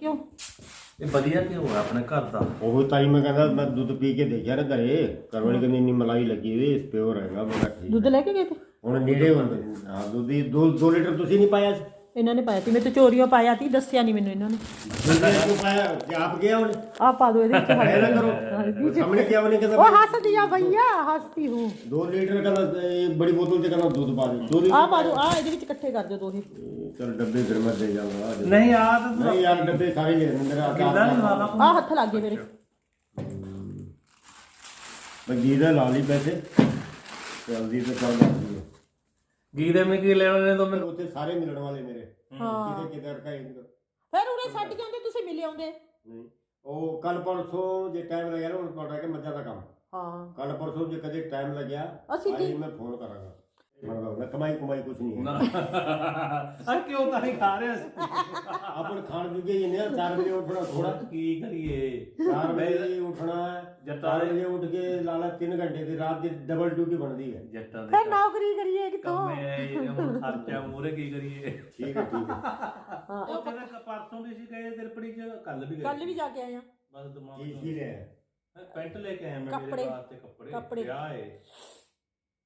ਕਿਉਂ? ਇਹ ਵਧੀਆ ਕਿਉਂ ਆ ਆਪਣੇ ਘਰ ਦਾ? ਉਹ ਤਾਈ ਮੈਂ ਕਹਿੰਦਾ ਮੈਂ ਦੁੱਧ ਪੀ ਕੇ ਦੇਖਿਆ ਨਾ ਘਰੇ ਕਰਵਾਲੀ ਕਹਿੰਦੀ ਇੰਨੀ ਮਲਾਈ ਲੱਗੀ ਹੋਈ ਇਸ ਪਿਓਰ ਹੈਗਾ ਬੜਾ ਠੀਕ ਦੁੱਧ ਲੈ ਕੇ ਗਏ ਤੇ? ਹੁਣ ਨੇੜੇ ਹੁੰਦੇ ਹਾਂ ਦੁੱਧ ਦੀ 2 2 ਲੀਟਰ ਤੁਸੀਂ ਨਹੀਂ ਪਾਇਆ ਸੀ? ਇਹਨਾਂ ਨੇ ਪਾਇਆ ਸੀ ਮੈਂ ਤੇ ਚੋਰੀਓ ਪਾਇਆ ਸੀ ਦੱਸਿਆ ਨਹੀਂ ਮੈਨੂੰ ਇਹਨਾਂ ਨੇ। ਦੁੱਧ ਕਿਉਂ ਪਾਇਆ ਜੇ ਆਪ ਗਿਆ ਹੁਣ ਆ ਪਾ ਦੋ ਇਹਦੇ ਵਿੱਚ ਐ ਨਾ ਕਰੋ। ਸਾਹਮਣੇ ਕਿਹਾ ਉਹਨੇ ਕਹਿੰਦਾ ਉਹ ਹੱਸਦੀ ਆ ਭਈਆ ਹੱਸਦੀ ਹੂੰ। 2 ਲੀਟਰ ਕਹਿੰਦਾ ਇਹ ਬੜੀ ਬੋਤਲ ਚ ਕਹਿੰਦਾ ਦੁੱਧ ਪਾ ਦੇ। ਦੋ ਆ ਪਾ ਦੋ ਆ ਇਹਦੇ ਵਿੱਚ ਇਕੱਠੇ ਕਰ ਦਿਓ ਦੋਹੇ। ਚਲ ਡੱਬੇ ਫਿਰ ਮੈਂ ਦੇ ਜਾਵਾਂਗਾ ਨਹੀਂ ਆ ਤਾਂ ਨਹੀਂ ਯਾਰ ਡੱਬੇ ਸਾਰੇ ਲੈ ਲੈਣੇ ਮੇਰਾ ਕਿੱਦਾਂ ਨਹੀਂ ਵਾਲਾ ਆ ਹੱਥ ਲੱਗ ਗਏ ਮੇਰੇ। ਬਗੀ ਦਾ ਲਾ ਲਈ ਪੈਸੇ। ਜਲਦੀ ਤੇ ਚੱਲ ਜਾਂਦੀ ਹੈ ਗੀਦੇ ਮੇ ਕੀ ਲੈਣੇ ਨੇ ਤੋਂ ਮੈਨੂੰ? ਉੱਥੇ ਸਾਰੇ ਮਿਲਣ ਵਾਲੇ ਮੇਰੇ। ਹਾਂ। ਕਿਤੇ ਕਿਤੇ ਰਕਾਈ ਨਹੀਂ ਫਿਰ ਉਰੇ ਛੱਡ ਜਾਂਦੇ ਤੁਸੀਂ ਮਿਲੇ ਆਉਂਦੇ। ਨਹੀਂ ਉਹ ਕੱਲ ਪਰਸੋਂ ਜੇ ਟਾਈਮ ਲੱਗਿਆ ਨਾ ਹੁਣ ਤੁਹਾਡਾ ਕਿ ਮੱਝਾਂ ਦਾ ਕੰਮ। ਹਾਂ। ਕੱਲ ਪਰਸੋਂ ਜੇ ਕਦੇ ਟਾਈਮ ਲੱਗਿਆ ਅਸੀਂ ਆਈ ਮੈਂ ਫੋਨ ਕਰਾਂਗਾ। ਮਰਦਾ ਮੈਂ ਕਮਾਈ ਕਮਾਈ ਕੁਛ ਨਹੀਂ ਹੈ ਆ ਕਿਉਂ ਤਾਂ ਨਹੀਂ ਖਾ ਰਿਹਾ ਸੀ ਆਪਣ ਖਾਣ ਜੁਗੇ ਹੀ ਨੇ 4 ਵਜੇ ਉੱਠਣਾ ਥੋੜਾ ਕੀ ਕਰੀਏ? 4 ਵਜੇ ਉੱਠਣਾ ਜੱਟਾਂ 4 ਵਜੇ ਉੱਠ ਕੇ ਲਾਲਾ 3 ਘੰਟੇ ਦੀ ਰਾਤ ਦੀ ਡਬਲ ਡਿਊਟੀ ਬਣਦੀ ਹੈ। ਜੱਟਾਂ ਦੇ ਫਿਰ ਨੌਕਰੀ ਕਰੀਏ ਕਿਤੋਂ ਕੰਮੇ ਆਏ ਹੁਣ ਖਰਚਾ ਮੂਰੇ ਕੀ ਕਰੀਏ? ਠੀਕ ਹੈ ਠੀਕ ਹੈ। ਹਾਂ ਉਹ ਕਹਿੰਦਾ ਪਰਸੋਂ ਵੀ ਸੀ ਗਏ ਦਿਲਪੜੀ ਚ ਕੱਲ ਵੀ ਗਏ। ਕੱਲ ਵੀ ਜਾ ਕੇ ਆਏ ਆ ਬਸ ਦਿਮਾਗ ਕੀ ਲਿਆ ਮੈਂ ਪੈਂਟ ਲੈ ਕੇ ਆਇਆ ਮੈਂ। ਮੇਰੇ ਵਾਸਤੇ ਕੱਪੜੇ। ਕੱਪੜੇ। ਵਿਆਹ ਏ।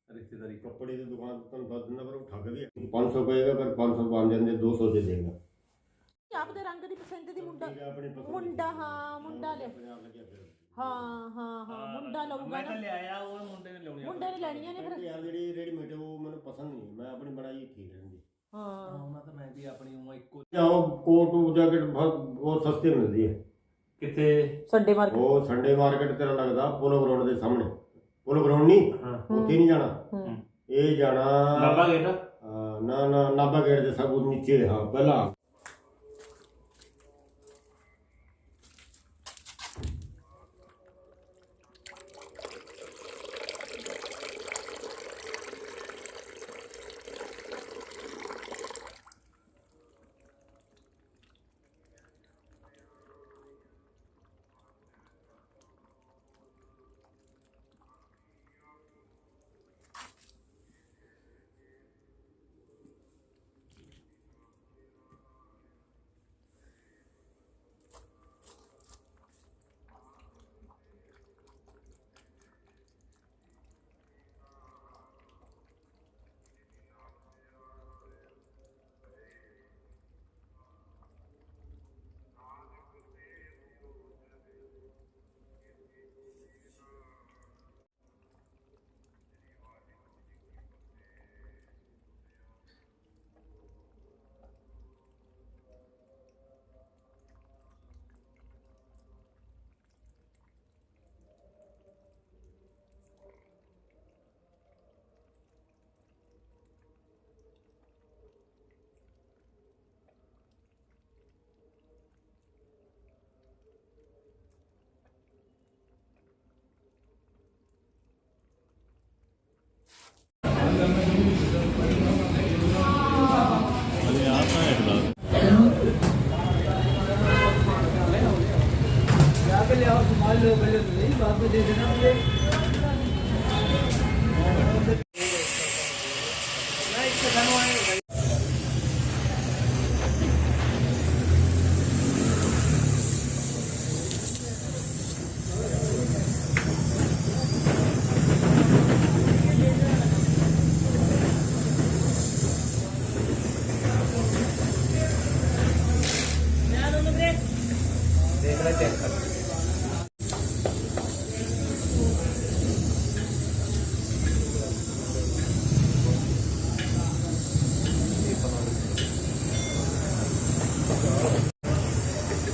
ਰਿਸ਼ਤੇਦਾਰੀ ਕੱਪੜੇ ਦੀ ਦੁਕਾਨ ਤੋਂ ਤੁਹਾਨੂੰ ਦੱਸ ਦਿੰਦਾ ਪਰ ਉਹ ਠੱਗ ਵੀ ਹੈ 500 ਕਹੇਗਾ ਪਰ 500 ਬਣ ਜਾਂਦੇ 200 ਦੇ ਦੇਗਾ ਆਪ ਦੇ ਰੰਗ ਦੀ ਪਸੰਦ ਦੀ ਮੁੰਡਾ ਆਪਣੀ ਪਸੰਦ ਮੁੰਡਾ ਹਾਂ ਮੁੰਡਾ ਲੈ ਲੱਗਿਆ ਫਿਰ। ਹਾਂ ਹਾਂ ਹਾਂ ਮੁੰਡਾ ਲਊਗਾ ਮੈਂ ਨਾ। ਤਾਂ ਲਿਆਇਆ ਉਹ ਮੁੰਡੇ ਨੇ ਲਿਆਉਣੀ ਮੁੰਡੇ ਨੇ ਲੈਣੀਆਂ ਨੇ ਫਿਰ। ਯਾਰ ਜਿਹੜੀ ਰੈਡੀਮੇਡ ਉਹ ਮੈਨੂੰ ਪਸੰਦ ਨਹੀਂ ਮੈਂ ਆਪਣੀ ਬਣਾਈ ਠੀਕ ਰਹਿੰਦੀ। ਹਾਂ। ਉਹਨਾਂ ਤਾਂ ਮੈਂ ਵੀ ਆਪਣੀ ਉਮਰ ਇੱਕੋ ਉਹ ਕੋਟ ਜੈਕਟ ਬਹੁਤ ਬਹੁਤ ਸਸਤੀ ਮਿਲਦੀ ਹੈ। ਕਿਤੇ ਸੰਡੇ ਮਾਰਕੀਟ ਉਹ ਸੰਡੇ ਮਾਰਕੀਟ ਤੇਰਾ ਲੱਗਦਾ ਪੋਲੋ ਗਰਾਊਂਡ ਦੇ ਸਾਹਮਣੇ। ਪੋਲੋ ਗਰਾਊਂਡ ਨਹੀਂ ਹਾਂ। ਉੱਥੇ ਨਹੀਂ ਜਾਣਾ? ਇਹ ਜਾਣਾ ਲਾਂਬਾ ਗੇਟ? ਹਾਂ, ਨਾ ਨਾ ਨਾਭਾ ਗੇਟ ਦੇ ਸਭ ਨੀਚੇ ਹਾਂ ਪਹਿਲਾਂ।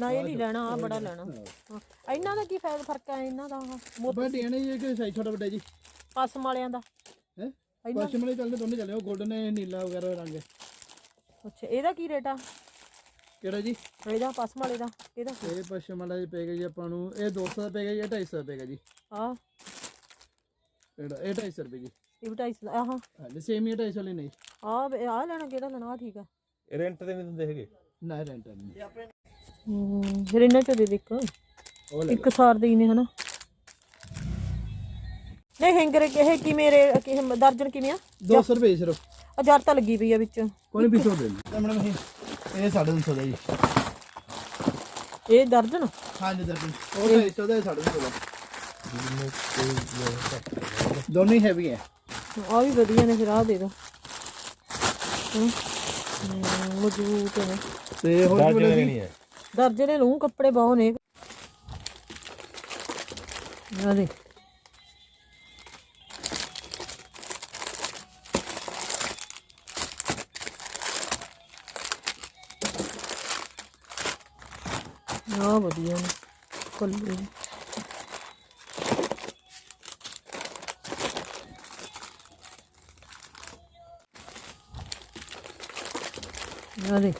ਨਾ ਇਹ ਨਹੀਂ ਲੈਣਾ ਆ ਬੜਾ ਲੈਣਾ। ਹਾਂ। ਇਹਨਾਂ ਦਾ ਕੀ ਫਾਇਦਾ ਫ਼ਰਕ ਹੈ ਇਹਨਾਂ ਦਾ ਬਟ ਇਹ ਨਹੀਂ ਹੈ ਕਿ ਸਾਈਜ਼ ਛੋਟਾ ਵੱਡਾ ਜੀ। ਕਸਮ ਵਾਲਿਆਂ ਦਾ। ਹੈ? ਇੰਨਾ- ਪਸ਼ਮ ਵਾਲੇ ਚੱਲਦੇ ਦੋਨੇ ਚੱਲੇ ਉਹ ਗੋਲਡਨ ਹੈ ਨੀਲਾ ਵਗੈਰਾ ਰੰਗ ਹੈ। ਅੱਛਾ ਇਹਦਾ ਕੀ ਰੇਟ ਆ? ਕਿਹੜਾ ਜੀ? ਇਹਦਾ ਪਸਮ ਵਾਲੇ ਦਾ ਇਹਦਾ ਇਹ ਪਸ਼ਮ ਵਾਲਾ ਜੀ ਪੈਗਾ ਜੀ ਆਪਾਂ ਨੂੰ ਇਹ 200 ਦਾ ਪੈਗਾ ਜੀ ਇਹ 250 ਦਾ ਪੈਗਾ ਜੀ। ਆ ਜਿਹੜਾ ਇਹ 250 ਰੁਪਏ ਜੀ। ਇਹ ਵੀ 250 ਆਹ। ਹਾਂਜੀ ਸੇਮ ਹੀ 250 ਵਾਲੇ ਨਹੀਂ। ਆ ਆ ਲੈਣਾ ਕਿਹੜਾ ਲੈਣਾ ਆਹ ਠੀਕ ਆ। ਰੈਂਟ ਤੇ ਨਹੀਂ ਦਿੰਦੇ ਹੈਗੇ। ਨਾ ਰੈਂਟ ਨਹੀਂ। ਹੂੰ ਫਿਰ ਇਹਨਾਂ ਚੋਂ ਦੇ ਦੇ ਇੱਕ। ਉਹ ਲੈ ਇੱਕ ਸਾਰ ਦੇ ਹੀ ਨੇ ਹਨਾ? ਨਹੀਂ ਹੈਂਗਰ ਇਹ ਕਿਵੇਂ ਰੇ ਕਿ ਦਰਜਨ ਕਿਵੇਂ ਆ? 200 ਰੁਪਏ ਸਿਰਫ। ਹਜ਼ਾਰ ਤਾਂ ਲੱਗੀ ਪਈ ਆ ਵਿੱਚ। ਕੋਈ ਵੀ ਸੋ ਦੇ ਤਾਂ ਮੈਡਮ ਇਹ ਇਹ 350 ਦਾ ਜੀ। ਇਹ ਦਰਜਨ? ਹਾਂਜੀ ਦਰਜਨ। ਉਹ 250 ਦਾ ਇਹ 350 ਦਾ। ਦੋਨੇ ਹੈਵੀ ਹੈ ਆ। ਵੀ ਵਧੀਆ ਨੇ ਫਿਰ ਆ ਦੇ ਦੋ। ਹੂੰ ਹੂੰ, ਮਜ਼ਬੂਤ ਨੇ। ਤੇ ਹੋਰ ਕੀ ਜੀ? ਹੈ। ਦਰਜਨ ਦੇ ਲੂੰ ਕੱਪੜੇ ਬਹੁਤ ਨੇ। ਆ ਦੇ। ਆ ਵਧੀਆ ਨੇ ਕੱਲੇ ਆ ਦੇ।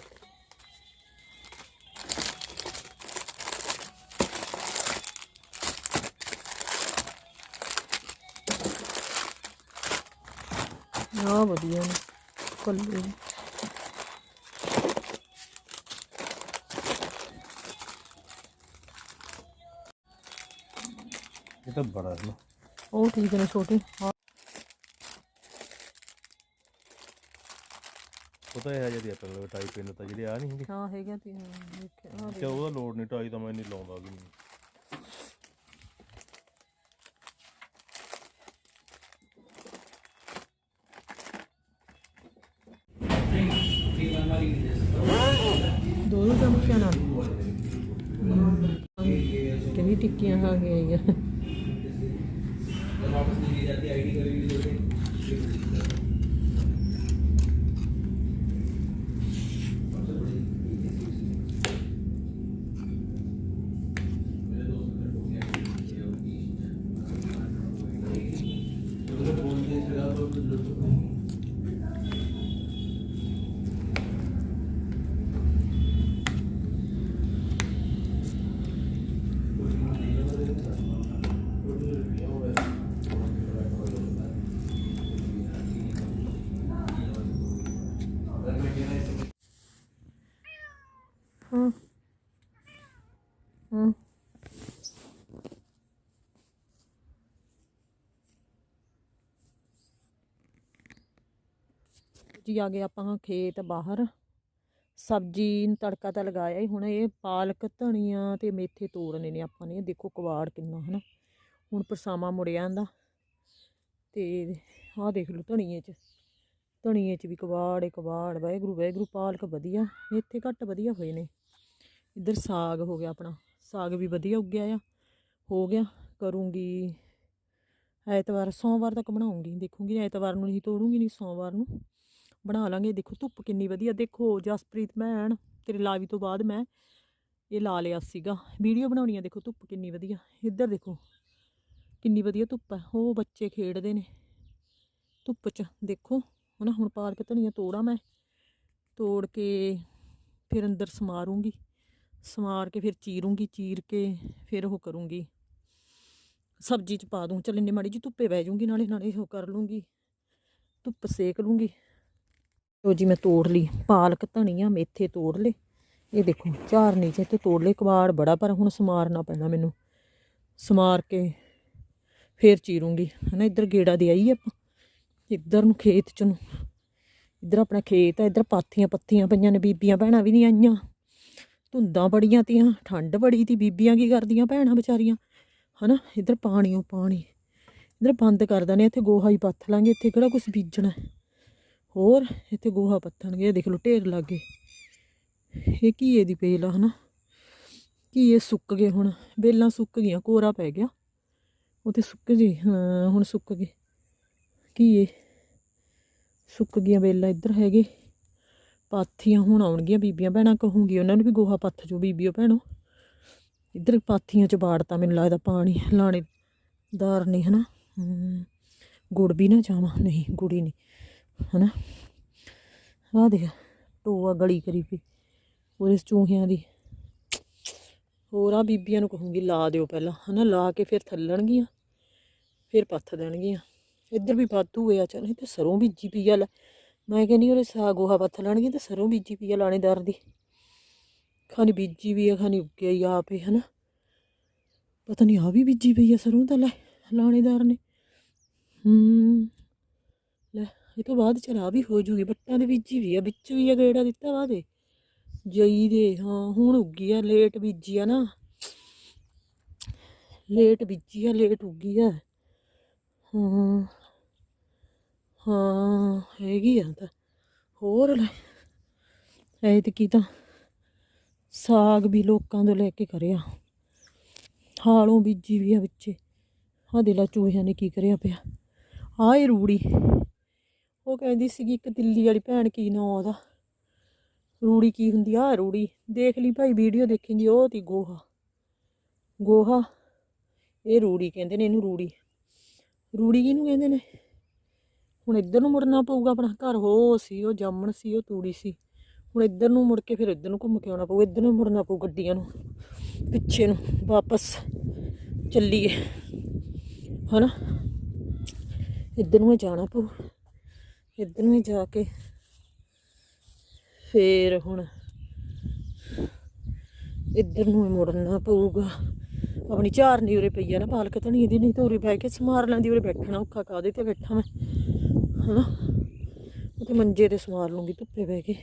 ਆ ਵਧੀਆ ਨੇ ਕੱਲੇ ਇਹ ਤਾਂ ਬੜਾ ਹੈ ਨਾ। ਉਹ ਠੀਕ ਨੇ ਛੋਟੇ। ਆ ਉਹ ਤਾਂ ਇਹ ਜਿਹੀ ਆਪਣੇ ਕੋਲ ਟਾਈਪ ਪਿੰਨ ਤਾਂ ਜਿਹੜੇ ਆ ਨਹੀਂ ਹੈਗੇ ਹਾਂ ਹੈਗਾ ਤੇ ਹਾਂ, ਦੇਖਿਆ ਆ ਕਿ ਉਹਦਾ ਲੋਡ ਨਹੀਂ ਟਾਈ ਤਾਂ ਮੈਂ ਨਹੀਂ ਲਾਉਂਦਾ ਵੀ ਨਹੀਂ ਦੋ ਦੋ ਚਮਚਿਆਂ ਨਾਲ ਕਿੰਨੀ ਟਿੱਕੀਆਂ ਖਾ ਕੇ ਆਈ ਆ ਜੀ ਆ ਗਏ ਆਪਾਂ ਖੇਤ ਬਾਹਰ। ਸਬਜ਼ੀ ਨੂੰ ਤੜਕਾ ਤਾਂ ਲਗਾਇਆ ਹੀ ਹੁਣ ਇਹ ਪਾਲਕ, ਧਨੀਆ ਤੇ ਮੇਥੇ ਤੋੜਨੇ ਨੇ ਆਪਾਂ ਨੇ। ਇਹ ਦੇਖੋ ਕਵਾੜ ਕਿੰਨਾ, ਹਨਾ। ਹੁਣ ਪਰਸਾਵਾ ਮੁੜਿਆ ਆਂਦਾ। ਤੇ ਆਹ ਦੇਖ ਲਓ ਧਨੀਏ 'ਚ। ਧਨੀਏ 'ਚ ਵੀ ਕਵਾੜ ਏ ਕਵਾੜ ਵਾਹਿਗੁਰੂ ਵਾਹਿਗੁਰੂ, ਪਾਲਕ ਵਧੀਆ। ਮੇਥੇ ਘੱਟ ਵਧੀਆ ਹੋਏ ਨੇ। ਇੱਧਰ ਸਾਗ ਹੋ ਗਿਆ ਆਪਣਾ। ਸਾਗ ਵੀ ਵਧੀਆ ਉੱਗਿਆ ਆ। ਹੋ ਗਿਆ। ਕਰੂੰਗੀ ਐਤਵਾਰ, ਸੋਮਵਾਰ ਤੱਕ ਬਣਾਉਂਗੀ। ਦੇਖੂੰਗੀ। ਐਤਵਾਰ ਨੂੰ ਨਹੀਂ ਤੋੜੂੰਗੀ, ਨਹੀਂ ਸੋਮਵਾਰ ਨੂੰ। ਬਣਾ ਲਾਂਗੇ, ਦੇਖੋ ਧੁੱਪ ਕਿੰਨੀ ਵਧੀਆ, ਦੇਖੋ ਜਸਪ੍ਰੀਤ ਭੈਣ, ਤੇਰੇ ਲਾਈਵ ਤੋਂ ਬਾਅਦ ਮੈਂ ਇਹ ਲਾ ਲਿਆ ਸੀਗਾ। ਵੀਡੀਓ ਬਣਾਉਣੀ ਆ, ਦੇਖੋ ਧੁੱਪ ਕਿੰਨੀ ਵਧੀਆ। ਇੱਧਰ ਦੇਖੋ, ਕਿੰਨੀ ਵਧੀਆ ਧੁੱਪ ਹੈ ਉਹ ਬੱਚੇ ਖੇਡਦੇ ਨੇ ਧੁੱਪ 'ਚ, ਦੇਖੋ। ਹਨਾ, ਹੁਣ ਪਾਲਕ ਧਨੀਆ ਤੋੜਾਂ ਮੈਂ, ਤੋੜ ਕੇ ਫਿਰ ਅੰਦਰ ਸਮਾਰੂੰਗੀ, ਸਮਾਰ ਕੇ ਫਿਰ ਚੀਰੂੰਗੀ, ਚੀਰ ਕੇ ਫਿਰ ਉਹ ਕਰੂੰਗੀ। ਸਬਜ਼ੀ 'ਚ ਪਾ ਦੂੰ, ਚੱਲ ਇੰਨੇ ਮਾੜੀ ਜੀ ਧੁੱਪੇ ਬਹਿ ਜੂੰਗੀ ਨਾਲੇ ਨਾਲੇ ਉਹ ਕਰ ਲੂੰਗੀ, ਧੁੱਪ ਸੇਕ ਲੂੰਗੀ। ਲੋ ਜੀ ਮੈਂ ਤੋੜ ਲਈ, ਪਾਲਕ ਧਨੀਆ ਮੇਥੇ ਤੋੜ ਲਏ। ਇਹ ਦੇਖੋ ਚਾਰ ਨੀਚੇ ਤੇ ਤੋੜ ਲਏ, ਕਬਾੜ ਬੜਾ, ਪਰ ਹੁਣ ਸਮਾਰਨਾ ਪੈਣਾ ਮੈਨੂੰ। ਸਮਾਰ ਕੇ ਫੇਰ ਚੀਰੂੰਗੀ, ਹਨਾ, ਇੱਧਰ ਗੇੜਾ ਦੇ ਆਈ ਆਪਾਂ। ਇੱਧਰ ਨੂੰ ਖੇਤ ਚ ਨੂੰ। ਇੱਧਰ ਆਪਣਾ ਖੇਤ ਆ, ਇੱਧਰ ਪਾਥੀਆਂ ਪੱਥੀਆਂ ਪਈਆਂ ਨੇ, ਬੀਬੀਆਂ ਭੈਣਾਂ ਵੀ ਨਹੀਂ ਆਈਆਂ। ਧੁੰਦਾਂ ਬੜੀਆਂ ਤੀਆਂ, ਠੰਡ ਬੜੀ ਤੀ, ਬੀਬੀਆਂ ਕੀ ਕਰਦੀਆਂ ਭੈਣਾਂ ਵਿਚਾਰੀਆਂ, ਹਨਾ, ਇੱਧਰ ਪਾਣੀ ਓ ਪਾਣੀ। ਇੱਧਰ ਬੰਦ ਕਰ ਦਨੇ ਇੱਥੇ ਗੋਹਾ ਹੀ ਪੱਥ ਲਾਂਗੇ, ਇੱਥੇ ਕਿਹੜਾ ਕੁਝ ਬੀਜਣਾ। ਹੋਰ ਇੱਥੇ ਗੋਹਾ ਪੱਥਣਗੇ ਇਹ ਦੇਖ ਲਓ ਢੇਰ ਲੱਗੇ। ਇਹ ਘੀਏ ਦੀ ਪੇਲ ਆ ਹਨਾ? ਘੀਏ ਸੁੱਕ ਗਏ ਹੁਣ? ਬੇਲਾਂ ਸੁੱਕ ਗਈਆਂ ਕੋਰਾ ਪੈ ਗਿਆ। ਉਹ ਤੇ ਸੁੱਕ ਗਏ ਹਾਂ ਹੁਣ ਸੁੱਕ ਗਏ। ਘੀਏ ਸੁੱਕ ਗਈਆਂ ਬੇਲਾਂ ਇੱਧਰ ਹੈਗੇ। ਪਾਥੀਆਂ ਹੁਣ ਆਉਣਗੀਆਂ ਬੀਬੀਆਂ ਭੈਣਾਂ ਕਹੂੰਗੀ ਉਹਨਾਂ ਨੂੰ ਵੀ ਗੋਹਾ ਪੱਥ ਜੋ ਬੀਬੀਓ ਭੈਣੋ। ਇੱਧਰ ਪਾਥੀਆਂ ਚ ਬਾੜਤਾ ਮੈਨੂੰ ਲੱਗਦਾ ਪਾਣੀ ਲਾਣੇਦਾਰ ਨਹੀਂ ਹਨਾ? ਹਮ, ਗੁੜ ਵੀ ਨਾ ਜਾਵਾਂ ਨਹੀਂ ਗੁੜੀ ਨਹੀਂ। ਹਨਾ? ਆਹ ਦੇਖ ਟੋਆ ਗਲੀ ਕਰੀ ਪਈ। ਉਹਦੇ ਚੂਹਿਆਂ ਦੀ। ਹੋਰ ਆ ਬੀਬੀਆਂ ਨੂੰ ਕਹੂੰਗੀ, ਲਾ ਦਿਓ ਪਹਿਲਾਂ, ਹਨਾ? ਲਾ ਕੇ ਫਿਰ ਥੱਲਣਗੀਆਂ, ਫਿਰ ਪੱਥ ਦੇਣਗੀਆਂ। ਇੱਧਰ ਵੀ ਵਾਧੂ ਹੋਇਆ, ਚੱਲ ਤੇ ਸਰੋਂ ਬੀਜੀ ਪਈ ਆ, ਲੈ। ਮੈਂ ਕਹਿੰਦੀ ਉਹਦੇ ਸਾਗ ਗੋਹਾ ਪੱਥ ਲੈਣਗੀਆਂ ਤੇ ਸਰੋਂ ਬੀਜੀ ਪਈ ਆ ਲਾਣੇਦਾਰ ਦੀ। ਖਾਣੀ ਬੀਜੀ ਵੀ ਆ, ਖਾਣੀ ਉੱਗਿਆ ਹੀ ਆਪੇ ਹਨਾ? ਪਤਾ ਨਹੀਂ ਆ ਵੀ ਬੀਜੀ ਪਈ ਆ ਸਰੋਂ ਤਾਂ, ਲੈ ਲਾਣੇਦਾਰ ਨੇ। ਹੂੰ। ਇਹ ਤੋਂ ਬਾਅਦ ਚਲਾ ਵੀ ਹੋ ਜੂਗੀ, ਬੱਟਾਂ ਦੇ ਬੀਜੀ ਵੀ ਆ, ਵਿੱਚ ਵੀ ਆ ਗੇੜਾ ਦਿੱਤਾ ਵਾ ਦੇ ਜਈ ਦੇ, ਹਾਂ, ਹੁਣ ਉੱਗੀ ਆ, ਲੇਟ ਬੀਜੀ ਆ ਨਾ। ਲੇਟ ਬੀਜੀ ਆ, ਲੇਟ ਉੱਗੀ ਆ। ਹਾਂ ਹਾਂ, ਹੈਗੀ ਆ ਤਾਂ। ਹੋਰ ਐ ਤੇ ਕੀ ਤਾਂ ਸਾਗ ਵੀ ਲੋਕਾਂ ਤੋਂ ਲੈ ਕੇ ਕਰਿਆ। ਹਾਲੋਂ ਬੀਜੀ ਵੀ ਆ ਵਿੱਚੇ। ਆਹ ਦੇ ਲਾ ਚੂਹਿਆਂ ਨੇ ਕੀ ਕਰਿਆ ਪਿਆ। ਆਏ ਰੂੜੀ। ਉਹ ਕਹਿੰਦੀ ਸੀਗੀ ਇੱਕ ਦਿੱਲੀ ਵਾਲੀ ਭੈਣ ਕੀ ਨਾ ਉਹਦਾ? ਰੂੜੀ ਕੀ ਹੁੰਦੀ ਆ? ਰੂੜੀ। ਦੇਖ ਲਈ ਭਾਈ, ਵੀਡੀਓ ਦੇਖੇਂਗੀ ਉਹ ਤੀ ਗੋਹਾ। ਗੋਹਾ? ਇਹ ਰੂੜੀ ਕਹਿੰਦੇ ਨੇ, ਇਹਨੂੰ ਰੂੜੀ। ਰੂੜੀ ਕਿਹਨੂੰ ਕਹਿੰਦੇ ਨੇ? ਹੁਣ ਇੱਧਰ ਨੂੰ ਮੁੜਨਾ ਪਊਗਾ ਆਪਣਾ ਘਰ। ਹੋ ਸੀ, ਉਹ ਜਾਮਣ ਸੀ, ਉਹ ਤੂੜੀ ਸੀ। ਹੁਣ ਇੱਧਰ ਨੂੰ ਮੁੜ ਕੇ ਫਿਰ ਇੱਧਰ ਨੂੰ ਘੁੰਮ ਕੇ ਆਉਣਾ ਪਊ। ਇੱਧਰ ਨੂੰ ਮੁੜਨਾ ਪਊ ਗੱਡੀਆਂ ਨੂੰ। ਪਿੱਛੇ ਨੂੰ, ਵਾਪਸ ਚੱਲੀਏ। ਹਨਾ? ਇੱਧਰ ਨੂੰ ਜਾਣਾ ਪਊ। ਇੱਧਰ ਨੂੰ ਹੀ ਜਾ ਕੇ। ਫੇਰ ਹੁਣ ਇੱਧਰ ਨੂੰ ਹੀ ਮੁੜਨਾ ਪਊਗਾ। ਆਪਣੀ ਝਾਰਨੀ ਉਰੇ ਪਈ ਆ ਨਾ, ਪਾਲਕ ਧਣੀ ਦੀ, ਨਹੀਂ ਤਾਂ ਉਰੇ ਬਹਿ ਕੇ ਸਮਾਰ ਲੈਂਦੀ, ਉਰੇ ਬੈਠਣਾ ਔਖਾ ਕਾਦੇ ਤੇ ਬੈਠਾ ਮੈਂ, ਹਨਾ? ਉੱਥੇ ਮੰਜੇ ਤੇ ਸਮਾਰ ਲੂੰਗੀ ਧੁੱਪੇ ਬਹਿ ਕੇ।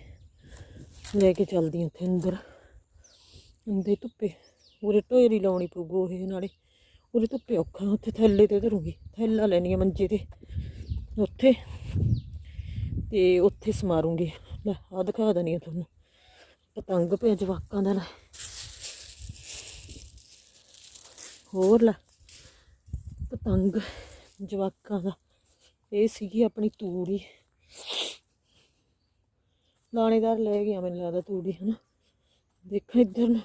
ਲੈ ਕੇ ਚੱਲਦੀ ਉੱਥੇ ਅੰਦਰ। ਅੰਦੇ ਧੁੱਪੇ। ਉਰੇ ਢੋਰੀ ਲਾਉਣੀ ਪਊ ਗੋਹੇ ਨਾਲੇ। ਉਰੇ ਧੁੱਪੇ ਔਖਾ, ਉੱਥੇ ਥੱਲੇ ਤੇ ਧਰੂਗੀ। ਥੈਲਾ ਲੈਣੀ ਆ ਮੰਜੇ ਤੇ। ਉੱਥੇ। ਤੇ ਉੱਥੇ ਸਮਾਰੂੰਗੀ। ਲੈ ਆ ਦਿਖਾ ਦਣੀ ਆ ਤੁਹਾਨੂੰ। ਪਤੰਗ ਪਿਆ ਜਵਾਕਾਂ ਦਾ ਲੈ। ਹੋਰ ਲੈ, ਪਤੰਗ ਜਵਾਕਾਂ ਦਾ। ਇਹ ਸੀਗੀ ਆਪਣੀ ਤੂੜੀ। ਲਾਣੇਦਾਰ ਲੈ ਗਿਆ ਮੈਨੂੰ ਲੱਗਦਾ ਤੂੜੀ, ਹਨਾ। ਦੇਖਾਂ ਇੱਧਰ ਨੂੰ।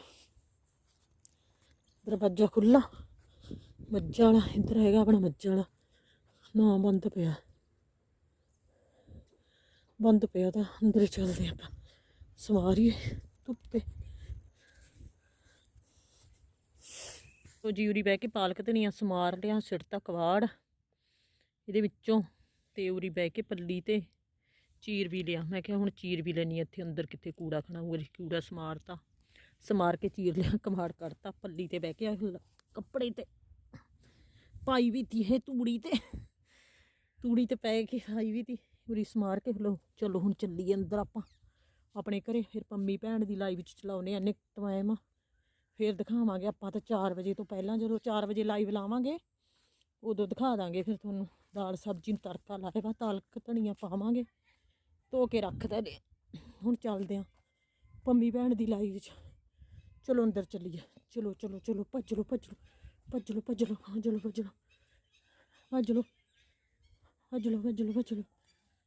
ਦਰਵਾਜ਼ਾ ਖੁੱਲਾ ਮੱਝਾਂ ਵਾਲਾ, ਇੱਧਰ ਹੈਗਾ ਆਪਣਾ ਮੱਝਾਂ ਵਾਲਾ। ਨਾ ਬੰਦ ਪਿਆ। ਬੰਦ ਪਿਆ ਤਾਂ ਅੰਦਰ ਚੱਲਦੇ ਆਪਾਂ। ਸਵਾਰੀਏ, ਧੁੱਪੇ ਉਹ ਜਿਉਰੀ ਬਹਿ ਕੇ ਪਾਲਕ ਧਨੀਆ ਸਮਾਰ ਲਿਆ ਸਿੱਟਤਾ ਕਵਾੜ। ਇਹਦੇ ਵਿੱਚੋਂ ਤੇ ਉਰੀ ਬਹਿ ਕੇ ਪੱਲੀ ਤੇ ਚੀਰ ਵੀ ਲਿਆ। ਮੈਂ ਕਿਹਾ ਹੁਣ ਚੀਰ ਵੀ ਲੈਣੀ ਇੱਥੇ, ਅੰਦਰ ਕਿੱਥੇ ਕੂੜਾ ਖਣਾ ਉਹ ਕੂੜਾ ਸਮਾਰਤਾ ਸਮਾਰ ਕੇ ਚੀਰ ਲਿਆ ਕਮਾੜ ਕੱਢਤਾ ਪੱਲੀ ਤੇ ਬਹਿ ਕੇ ਲ- ਕੱਪੜੇ ਤੇ। ਪਾਈ ਵੀ ਤੀ ਇਹ ਤੂੜੀ ਤੇ। ਤੂੜੀ ਤੇ ਪੈ ਕੇ ਖਾਈ ਵੀ ਤੀ। ਪੂਰੀ ਸਮਾਰ ਕੇ ਲੋ ਚਲੋ ਹੁਣ ਚੱਲੀਏ ਅੰਦਰ ਆਪਾਂ। ਆਪਣੇ ਘਰੇ ਫਿਰ ਪੰਮੀ ਭੈਣ ਦੀ ਲਾਈਵ 'ਚ ਚਲਾਉਨੇ ਆ ਨਿਕ ਟਾਈਮ। ਫਿਰ ਦਿਖਾਵਾਂਗੇ ਆਪਾਂ ਤਾਂ 4 ਵਜੇ ਤੋਂ ਪਹਿਲਾਂ ਜਦੋਂ 4 ਵਜੇ ਲਾਈਵ ਲਾਵਾਂਗੇ, ਉਦੋਂ ਦਿਖਾ ਦਾਂਗੇ ਫਿਰ ਤੁਹਾਨੂੰ। ਦਾਲ, ਸਬਜ਼ੀ ਨੂੰ ਤੜਕਾ ਲਾਏ ਵਾ ਤਲਕ ਧਨੀਆ ਪਾਵਾਂਗੇ, ਧੋ ਕੇ ਰੱਖ ਦੇ ਹੁਣ ਚੱਲਦੇ ਆ ਪੰਮੀ ਭੈਣ ਦੀ ਲਾਈਵ ਵਿੱਚ। ਚਲੋ ਅੰਦਰ ਚੱਲੀਏ। ਚਲੋ ਚਲੋ ਚਲੋ, ਭੱਜ ਲੋ ਭੱਜ ਲੋ ਭੱਜ ਲੋ ਭੱਜ ਲੋ ਹਾਂ ਚਲੋ ਭੱਜ ਲੋ ਭੱਜ ਲੋ ਭੱਜ ਲੋ ਭੱਜ ਲੋ ਭੱਜ ਲੋ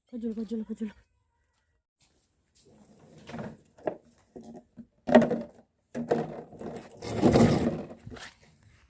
খজল খজল খজল